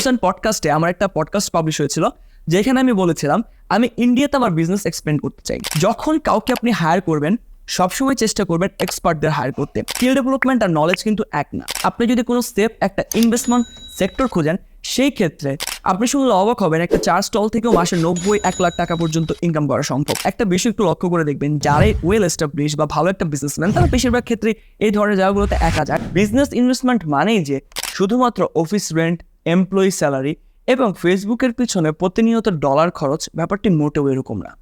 হোসেন পডকাস্টে আমার একটা podcast publish হয়েছিল, যেখানে আমি বলেছিলাম, আমি ইন্ডিয়াতে আমার বিজনেস এক্সপ্যান্ড করতে চাই। যখন কাউকে আপনি হায়ার করবেন, সবসময় চেষ্টা করবেন এক্সপার্টদের হায়ার করতে। স্কিল ডেভেলপমেন্ট আর নলেজ কিন্তু এক না। আপনি যদি কোনো স্টেপ একটা ইনভেস্টমেন্ট সেক্টর খোঁজেন, সেই ক্ষেত্রে আপনি শুনলে অবাক হবেন একটা চার স্টল থেকেও মাসে নব্বই, এক লাখ টাকা পর্যন্ত ইনকাম করা সম্ভব। একটা বিষয় একটু লক্ষ্য করে দেখবেন যারাই ওয়েল এস্টাবলিশ বা ভালো একটা বিজনেসম্যান তারা বেশিরভাগ ক্ষেত্রে এই ধরনের জায়গাগুলোতে একা যায়। বিজনেস ইনভেস্টমেন্ট মানেই যে শুধুমাত্র অফিস রেন্ট এমপ্লয়ি স্যালারি এবং ফেসবুকের পিছনে প্রতিনিয়ত ডলার খরচ, ব্যাপারটি মোটেও এরকম না।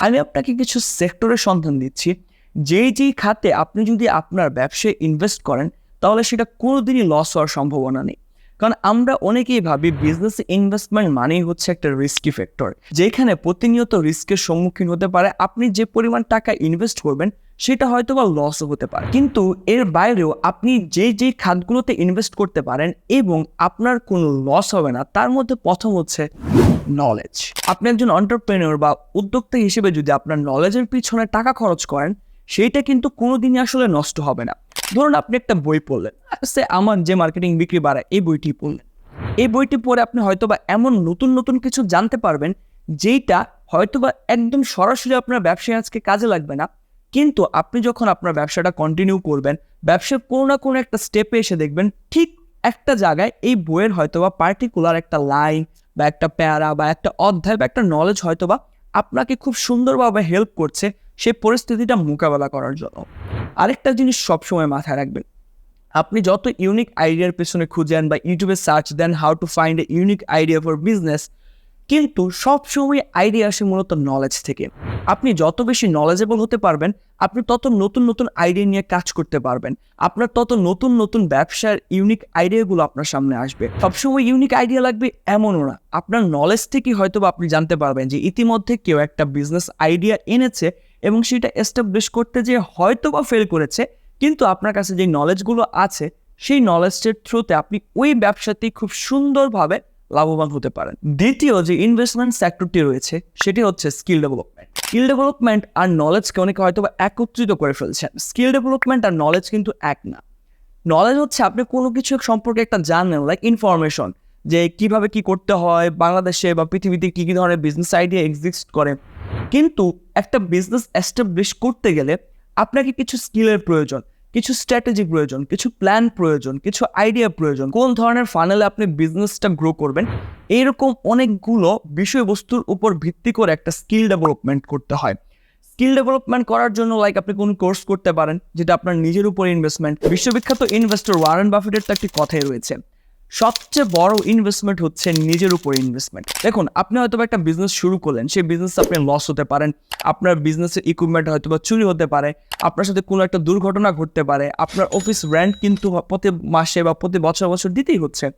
আমি আপনাকে কিছু সেক্টরের সন্ধান দিচ্ছি। যেই যেই খাতে আপনি যদি আপনার ব্যবসায় ইনভেস্ট করেন, তাহলে সেটা কোনোদিনই লস হওয়ার সম্ভাবনা নেই। কারণ আমরা অনেকেই ভাবি বিজনেস ইনভেস্টমেন্ট মানেই হচ্ছে একটা রিস্কি ফ্যাক্টর যেখানে প্রতিনিয়ত রিস্কের সম্মুখীন হতে পারে। আপনি যে পরিমাণ টাকা ইনভেস্ট করবেন সেটা হয়তো বা লসও হতে পারে। কিন্তু এর বাইরেও আপনি যে যে খাতগুলোতে ইনভেস্ট করতে পারেন এবং আপনার কোনো লস হবে না, তার মধ্যে প্রথম হচ্ছে নলেজ আপনি একজন অন্টারপ্রেনিয়র বা উদ্যোক্তা হিসেবে যদি আপনার নলেজের পিছনে টাকা খরচ করেন, সেইটা কিন্তু কোনোদিনই আসলে নষ্ট হবে না। ধরুন আপনি একটা বই পড়লেন সে আমার যে মার্কেটিং বিক্রি বাড়ায়, এই বইটি পড়লেন। এই বইটি পড়ে আপনি হয়তোবা এমন নতুন নতুন কিছু জানতে পারবেন, যেইটা হয়তোবা একদম সরাসরি আপনার ব্যবসায় আজকে কাজে লাগবে না কিন্তু আপনি যখন আপনার ব্যবসাটা কন্টিনিউ করবেন ব্যবসার কোনো না কোনো একটা স্টেপে এসে দেখবেন ঠিক একটা জায়গায় এই বইয়ের হয়তোবা পার্টিকুলার একটা লাইন বা একটা প্যারা বা একটা অধ্যায় বা একটা নলেজ হয়তোবা আপনাকে খুব সুন্দরভাবে হেল্প করছে সেই পরিস্থিতিটা মোকাবেলা করার জন্য। আরেকটা জিনিস সবসময় মাথায় রাখবেন, আপনি যত ইউনিক আইডিয়ার পেছনে খুঁজেন বা ইউটিউবে search then how to find a unique idea for business কিন্তু সবসময় আইডিয়া আসে মূলত নলেজ থেকে। আপনি যত বেশি নলেজেবল হতে পারবেন, আপনি তত নতুন নতুন আইডিয়া নিয়ে কাজ করতে পারবেন। আপনার তত নতুন নতুন ব্যবসার ইউনিক আইডিয়াগুলো আপনার সামনে আসবে। সবসময় ইউনিক আইডিয়া লাগবে এমনও না। আপনার নলেজ থেকেই হয়তো আপনি জানতে পারবেন যে ইতিমধ্যে কেউ একটা বিজনেস আইডিয়া এনেছে এবং সেটা এস্টাবলিশ করতে যে হয়তো বা ফেল করেছে, কিন্তু আপনার কাছে যে নলেজগুলো আছে, সেই নলেজের থ্রুতে আপনি ওই ব্যবসাতেই খুব সুন্দরভাবে লাভবান হতে পারেন। দ্বিতীয় যে ইনভেস্টমেন্ট সেক্টরটি রয়েছে, সেটি হচ্ছে স্কিল ডেভেলপমেন্ট স্কিল ডেভেলপমেন্ট আর নলেজকে অনেকে হয়তো একত্রিত করে ফেলছেন। স্কিল ডেভেলপমেন্ট আর নলেজ কিন্তু এক না। নলেজ হচ্ছে আপনি কোনো কিছু সম্পর্কে একটা জানেন লাইক ইনফরমেশন যে কীভাবে কি করতে হয় বাংলাদেশে বা পৃথিবীতে কী কী ধরনের বিজনেস আইডিয়া এক্সিস্ট করে। কিন্তু একটা বিজনেস এস্টাবলিশ করতে গেলে আপনাকে কিছু স্কিলের প্রয়োজন। কিছু স্ট্র্যাটেজি প্রয়োজন, কিছু প্ল্যান প্রয়োজন, কিছু আইডিয়া প্রয়োজন, কোন ধরনের ফানেলে আপনি বিজনেসটা গ্রো করবেন, এইরকম অনেকগুলো বিষয়বস্তুর উপর ভিত্তি করে একটা স্কিল ডেভেলপমেন্ট করতে হয়। স্কিল ডেভেলপমেন্ট করার জন্য লাইক আপনি কোনো কোর্স করতে পারেন, যেটা আপনার নিজের উপর ইনভেস্টমেন্ট বিশ্ববিখ্যাত ইনভেস্টর ওয়ারেন বাফেটের তো একটি কথাই রয়েছে সবচেয়ে বড় ইনভেস্টমেন্ট হচ্ছে নিজের উপর ইনভেস্টমেন্ট দেখুন, আপনি হয়তো একটা বিজনেস শুরু করলেন, সেই বিজনেস আপনি লস হতে পারেন, আপনার বিজনেসের ইকুইপমেন্ট হয়তো বা চুরি হতে পারে, আপনার সাথে কোনো একটা দুর্ঘটনা ঘটতে পারে, আপনার অফিস রেন্ট কিন্তু প্রতি মাসে বা প্রতি বছর বছর দিতেই হচ্ছে।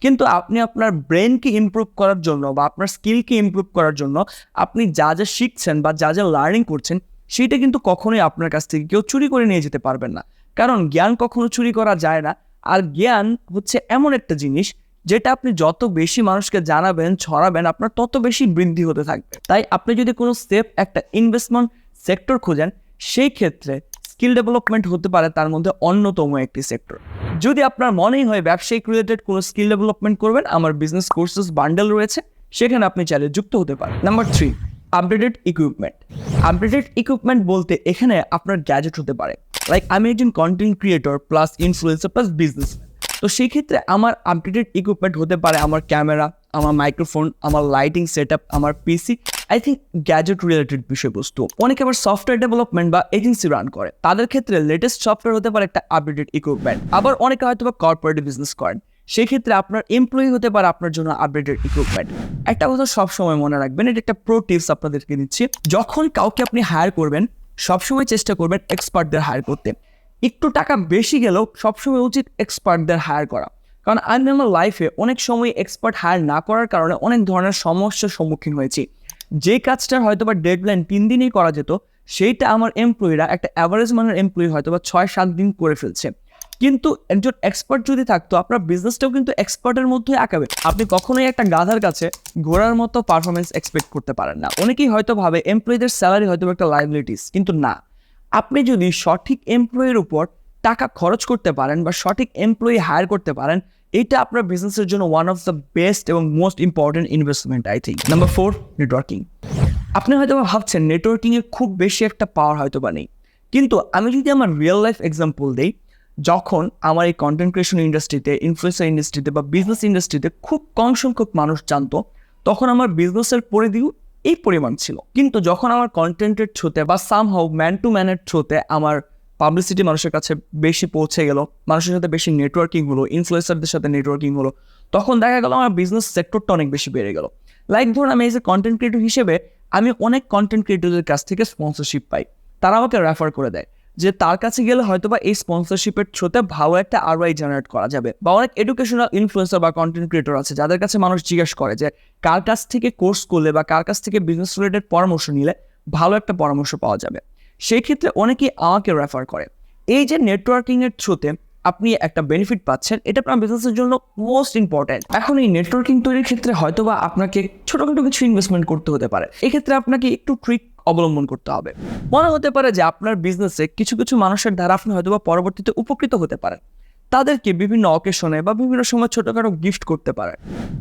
কিন্তু আপনি আপনার ব্রেনকে ইমপ্রুভ করার জন্য বা আপনার স্কিলকে ইমপ্রুভ করার জন্য আপনি যা যা শিখছেন বা যা যা লার্নিং করছেন, সেইটা কিন্তু কখনোই আপনার কাছ থেকে কেউ চুরি করে নিয়ে যেতে পারবেন না। কারণ জ্ঞান কখনো চুরি করা যায় না। আর জ্ঞান হচ্ছে এমন একটা জিনিস যেটা আপনি যত বেশি মানুষকে জানাবেন, ছড়াবেন, আপনার তত বেশি বৃদ্ধি হতে থাকবে। তাই আপনি যদি কোনো স্টেপ একটা ইনভেস্টমেন্ট সেক্টর খোঁজেন, সেই ক্ষেত্রে স্কিল ডেভেলপমেন্ট হতে পারে তার মধ্যে অন্যতম একটি সেক্টর যদি আপনার মনেই হয় ব্যবসায়িক রিলেটেড কোনো স্কিল ডেভেলপমেন্ট করবেন, আমার বিজনেস কোর্সেস বান্ডেল রয়েছে, সেখানে আপনি চাইলে যুক্ত হতে পারেন। Number three updated equipment updated equipment বলতে এখানে আপনার গ্যাজেট হতে পারে। লাইক আমি একজন content creator plus influencer plus business তো সেই ক্ষেত্রে আমার আপডেটেড ইকুইপমেন্ট হতে পারে আমার ক্যামেরা আমার মাইক্রোফোন আমার লাইটিং সেট আমার PC I think gadget related বিষয়বস্তু। অনেকে আবার সফটওয়্যার ডেভেলপমেন্ট বা এজেন্সি রান করে। তাদের ক্ষেত্রে লেটেস্ট সফটওয়্যার হতে পারে একটা আপডেটেড ইকুইপমেন্ট আবার অনেকে হয়তো বা কর্পোরেট বিজনেস করেন। সেক্ষেত্রে আপনার এমপ্লয়ি হতে পারে আপনার জন্য আপডেটেড ইকুইপমেন্ট একটা কথা সবসময় মনে রাখবেন, এটা একটা প্রো টিপস আপনাদেরকে দিচ্ছি। যখন কাউকে আপনি হায়ার করবেন সবসময় চেষ্টা করবেন এক্সপার্টদের হায়ার করতে। একটু টাকা বেশি গেলেও সবসময় উচিত এক্সপার্টদের হায়ার করা। কারণ আমি আমার লাইফে অনেক সময় এক্সপার্ট হায়ার না করার কারণে অনেক ধরনের সমস্যার সম্মুখীন হয়েছি। যে কাজটার হয়তো বা ডেডলাইন তিন দিনেই করা যেত, সেইটা আমার এমপ্লয়িরা একটা অ্যাভারেজ মানের এমপ্লয়ি হয়তো বা ছয় সাত দিন করে ফেলছে। কিন্তু একজন এক্সপার্ট যদি থাকতো, আপনার বিজনেসটাও কিন্তু এক্সপার্টের মধ্যে আঁকাবে। আপনি কখনোই একটা গাধার কাছে ঘোড়ার মতো পারফরমেন্স এক্সপেক্ট করতে পারেন না। অনেকেই হয়তো ভাবে এমপ্লয়ীদের স্যালারি হয়তো একটা লাইবিলিটিস কিন্তু না। আপনি যদি সঠিক এমপ্লয়ির উপর টাকা খরচ করতে পারেন বা সঠিক এমপ্লয়ি হায়ার করতে পারেন, এটা আপনার বিজনেসের জন্য ওয়ান অফ দ্য বেস্ট এবং most important investment I think number four networking আপনি হয়তো ভাবছেন নেটওয়ার্কিংয়ে খুব বেশি একটা পাওয়ার হয়তো বা নেই। কিন্তু আমি যদি আমার রিয়েল লাইফ এক্সাম্পল দিই যখন আমার এই কন্টেন্ট ক্রিয়েশন ইন্ডাস্ট্রিতে ইনফ্লুয়েন্সার ইন্ডাস্ট্রিতে বা বিজনেস ইন্ডাস্ট্রিতে খুব কম সংখ্যক মানুষ জানতো, তখন আমার বিজনেসের পরিধিও এই পরিমাণ ছিল। কিন্তু যখন আমার কন্টেন্টের থ্রুতে বা সাম হাউ ম্যান টু ম্যানের থ্রুতে আমার পাবলিসিটি মানুষের কাছে বেশি পৌঁছে গেল, মানুষের সাথে বেশি নেটওয়ার্কিং হলো ইনফ্লুয়েন্সারদের সাথে নেটওয়ার্কিং হলো, তখন দেখা গেল আমার বিজনেস সেক্টরটা অনেক বেশি বেড়ে গেল। লাইক ধরুন আমি এজ এ কন্টেন্ট ক্রিয়েটর হিসেবে, আমি অনেক কন্টেন্ট ক্রিয়েটরদের কাছ থেকে স্পন্সরশিপ পাই। তারা আমাকে রেফার করে দেয়। যে তার কাছে গেলে হয়তো বা এই স্পন্সরশিপের থ্রুতে ভালো একটা আরওয়াই জেনারেট করা যাবে বা অনেক এডুকেশনাল ইনফ্লুয়েন্সার বা কন্টেন্ট ক্রিয়েটর আছে যাদের কাছে মানুষ জিজ্ঞেস করে যে কার কাছ থেকে কোর্স করলে বা কার কাছ থেকে বিজনেস রিলেটেড পরামর্শ নিলে ভালো একটা পরামর্শ পাওয়া যাবে। সেই ক্ষেত্রে অনেকেই আমাকে রেফার করে। এই যে নেটওয়ার্কিংয়ের থ্রুতে আপনি একটা বেনিফিট পাচ্ছেন, এটা আপনার বিজনেসের জন্য মোস্ট ইম্পর্ট্যান্ট এখন এই নেটওয়ার্কিং তৈরির ক্ষেত্রে হয়তোবা আপনাকে ছোটখাটো কিছু ইনভেস্টমেন্ট করতে হতে পারে। এক্ষেত্রে আপনাকে একটু ট্রিক অবলম্বন করতে হবে। মনে হতে পারে যে আপনার বিজনেসে কিছু কিছু মানুষের দ্বারা আপনি হয়তোবা পরবর্তীতে উপকৃত হতে পারেন। তাদেরকে বিভিন্ন অকেশনে বা বিভিন্ন সময় ছোটোখাটো গিফট করতে পারে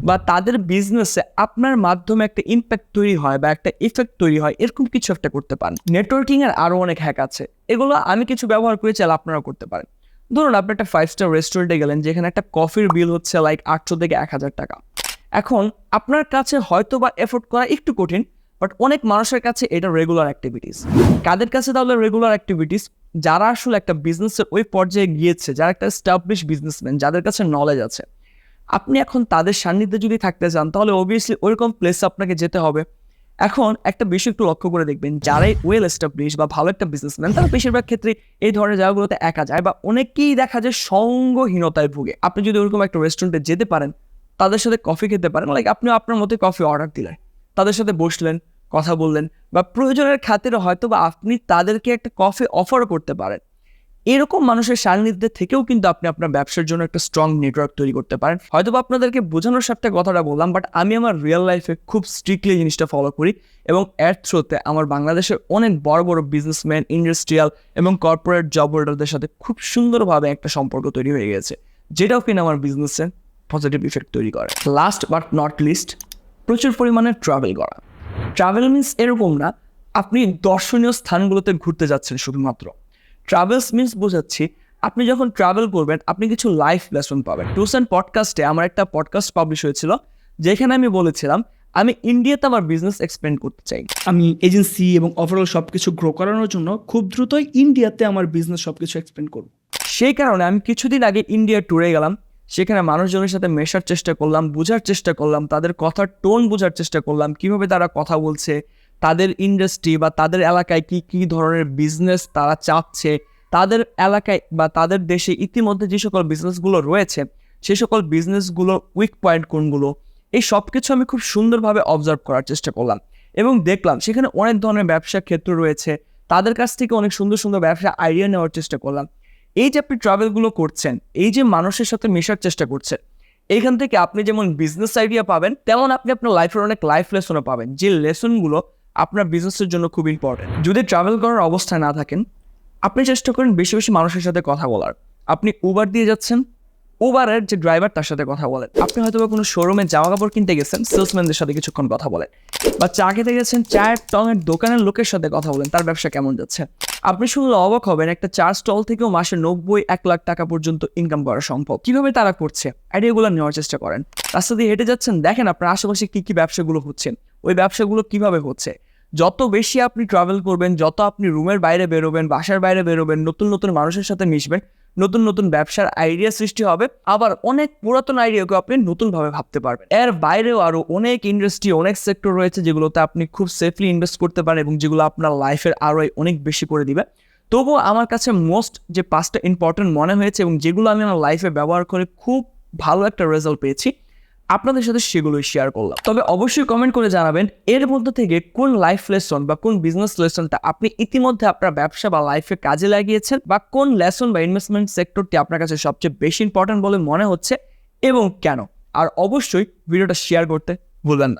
বা তাদের বিজনেসে আপনার মাধ্যমে একটা ইম্প্যাক্ট তৈরি হয় বা একটা ইফেক্ট তৈরি হয়, এরকম কিছু একটা করতে পারেন। নেটওয়ার্কিং এর আরও অনেক হ্যাক আছে। এগুলো আমি কিছু ব্যবহার করে চাইলে আপনারা করতে পারেন। ধরুন, আপনি একটা ফাইভ স্টার রেস্টুরেন্টে গেলেন, যেখানে একটা কফির বিল হচ্ছে লাইক আটশো থেকে এক হাজার টাকা। এখন আপনার কাছে হয়তো বা এফোর্ড করা একটু কঠিন বাট অনেক মানুষের কাছে এটা রেগুলার অ্যাক্টিভিটিস কাদের কাছে তাহলে রেগুলার অ্যাক্টিভিটিস যারা আসলে একটা বিজনেসের ওই পর্যায়ে গিয়েছে, যারা একটা স্টাবলিশ বিজনেসম্যান যাদের কাছে নলেজ আছে। আপনি এখন তাদের সান্নিধ্যে যদি থাকতে চান, তাহলে অবভিয়াসলি ওইরকম প্লেসে আপনাকে যেতে হবে। এখন একটা বিষয় একটু লক্ষ্য করে দেখবেন, যারাই ওয়েল এস্টাবলিশ বা ভালো একটা বিজনেসম্যান তারা বেশিরভাগ ক্ষেত্রে এই ধরনের জায়গাগুলোতে একা যায় বা অনেকেই দেখা যায় সঙ্গহীনতায় ভুগে। আপনি যদি ওরকম একটা রেস্টুরেন্টে যেতে পারেন, তাদের সাথে কফি খেতে পারেন লাইক আপনি আপনার মতো কফি অর্ডার দিলেন। তাদের সাথে বসলেন, কথা বললেন বা প্রয়োজনের খাতিরে হয়তো বা আপনি তাদেরকে একটা কফি অফার করতে পারেন। এরকম মানুষের সান্নিধ্যে থেকেও কিন্তু আপনি আপনার ব্যবসার জন্য একটা স্ট্রং নেটওয়ার্ক তৈরি করতে পারেন। হয়তো বা আপনাদেরকে বোঝানোর সাথে কথাটা বললাম বাট আমি আমার রিয়েল লাইফে খুব স্ট্রিক্টলি জিনিসটা ফলো করি এবং এর থ্রুতে আমার বাংলাদেশের অনেক বড় বড় বিজনেসম্যান ইন্ডাস্ট্রিয়াল এবং কর্পোরেট জব হোল্ডারদের সাথে খুব সুন্দরভাবে একটা সম্পর্ক তৈরি হয়ে গেছে, যেটাও কিনা আমার বিজনেসে পজিটিভ ইফেক্ট তৈরি করে। লাস্ট বাট নট লিস্ট প্রচুর পরিমাণে ট্রাভেল করা। ট্রাভেল মিন্স এরকম না, আপনি দর্শনীয় স্থানগুলোতে ঘুরতে যাচ্ছেন শুধুমাত্র। ট্রাভেলস মিন্স বোঝাচ্ছি, আপনি যখন ট্রাভেল করবেন, আপনি কিছু লাইফ লেসন পাবেন। টুস অ্যান্ড পডকাস্টে আমার একটা পডকাস্ট পাবলিশ হয়েছিল, যেখানে আমি বলেছিলাম, আমি ইন্ডিয়াতে আমার বিজনেস এক্সপেন্ড করতে চাই। আমি এজেন্সি এবং ওভারঅল সব কিছু গ্রো করানোর জন্য খুব দ্রুতই ইন্ডিয়াতে আমার বিজনেস সব কিছু এক্সপেন্ড করব। সেই কারণে আমি কিছুদিন আগে ইন্ডিয়া ট্যুরে গেলাম সেখানে মানুষজনের সাথে মেশার চেষ্টা করলাম, বোঝার চেষ্টা করলাম, তাদের কথার টোন বোঝার চেষ্টা করলাম, কীভাবে তারা কথা বলছে, তাদের ইন্ডাস্ট্রি বা তাদের এলাকায় কি কি ধরনের বিজনেস তারা চাচ্ছে, তাদের এলাকায় বা তাদের দেশে ইতিমধ্যে যে সকল বিজনেসগুলো রয়েছে, সে সকল বিজনেসগুলোর উইক পয়েন্ট কোনগুলো, এই সব কিছু আমি খুব সুন্দরভাবে অবজার্ভ করার চেষ্টা করলাম। এবং দেখলাম সেখানে অনেক ধরনের ব্যবসা ক্ষেত্র রয়েছে, তাদের কাছ থেকে অনেক সুন্দর সুন্দর ব্যবসা আইডিয়া নেওয়ার চেষ্টা করলাম। এই যে আপনি ট্রাভেলগুলো করছেন, এই যে মানুষের সাথে মেশার চেষ্টা করছেন এইখান থেকে আপনি যেমন বিজনেস আইডিয়া পাবেন, তেমন আপনি আপনার লাইফের অনেক লাইফ লেসনও পাবেন, যে লেসনগুলো আপনার বিজনেসের জন্য খুব ইম্পর্টেন্ট যদি ট্রাভেল করার অবস্থায় না থাকেন, আপনি চেষ্টা করেন বেশি বেশি মানুষের সাথে কথা বলার। আপনি উবার দিয়ে যাচ্ছেন উবারের যে ড্রাইভার তার সাথে কথা বলেন। আপনি হয়তো বা কোনো শোরুমে জামা কাপড় কিনতে গেছেন সেলসম্যানদের সাথে কিছুক্ষণ কথা বলেন। বা চা খেতে গেছেন, চায়ের টঙের দোকানের লোকের সাথে কথা বলেন, তার ব্যবসা কেমন যাচ্ছে? আপনি শুনলে অবাক হবেন, একটা চার স্টল থেকেও মাসে নব্বই, এক লাখ টাকা পর্যন্ত ইনকাম করা সম্ভব। কীভাবে তারা করছে? আইডিয়াগুলো নেওয়ার চেষ্টা করেন। রাস্তা দিয়ে হেঁটে যাচ্ছেন, দেখেন আপনার আশেপাশে কি কি ব্যবসাগুলো হচ্ছে। ওই ব্যবসাগুলো কীভাবে হচ্ছে? যত বেশি আপনি ট্রাভেল করবেন, যত আপনি রুমের বাইরে বেরোবেন, বাসার বাইরে বেরোবেন, নতুন নতুন মানুষের সাথে মিশবেন নতুন নতুন ব্যবসার আইডিয়া সৃষ্টি হবে, আবার অনেক পুরাতন আইডিয়াকে আপনি নতুনভাবে ভাবতে পারবেন। এর বাইরেও আরও অনেক ইন্ডাস্ট্রি অনেক সেক্টর রয়েছে যেগুলোতে আপনি খুব সেফলি ইনভেস্ট করতে পারেন এবং যেগুলো আপনার লাইফের আরও অনেক বেশি করে দিবে। তবুও আমার কাছে মোস্ট যে পাঁচটা ইম্পর্টেন্ট মনে হয়েছে এবং যেগুলো আমি আমার লাইফে ব্যবহার করে খুব ভালো একটা রেজাল্ট পেয়েছি আপনাদের সাথে সেগুলোই শেয়ার করলাম। তবে অবশ্যই কমেন্ট করে জানাবেন, এর মধ্যে থেকে কোন লাইফ লেসন বা কোন বিজনেস লেসনটা আপনি ইতিমধ্যে আপনার ব্যবসা বা লাইফে কাজে লাগিয়েছেন বা কোন লেসন বা ইনভেস্টমেন্ট সেক্টরটি আপনার কাছে সবচেয়ে বেশি ইম্পর্ট্যান্ট বলে মনে হচ্ছে এবং কেন? আর অবশ্যই ভিডিওটা শেয়ার করতে ভুলবেন না।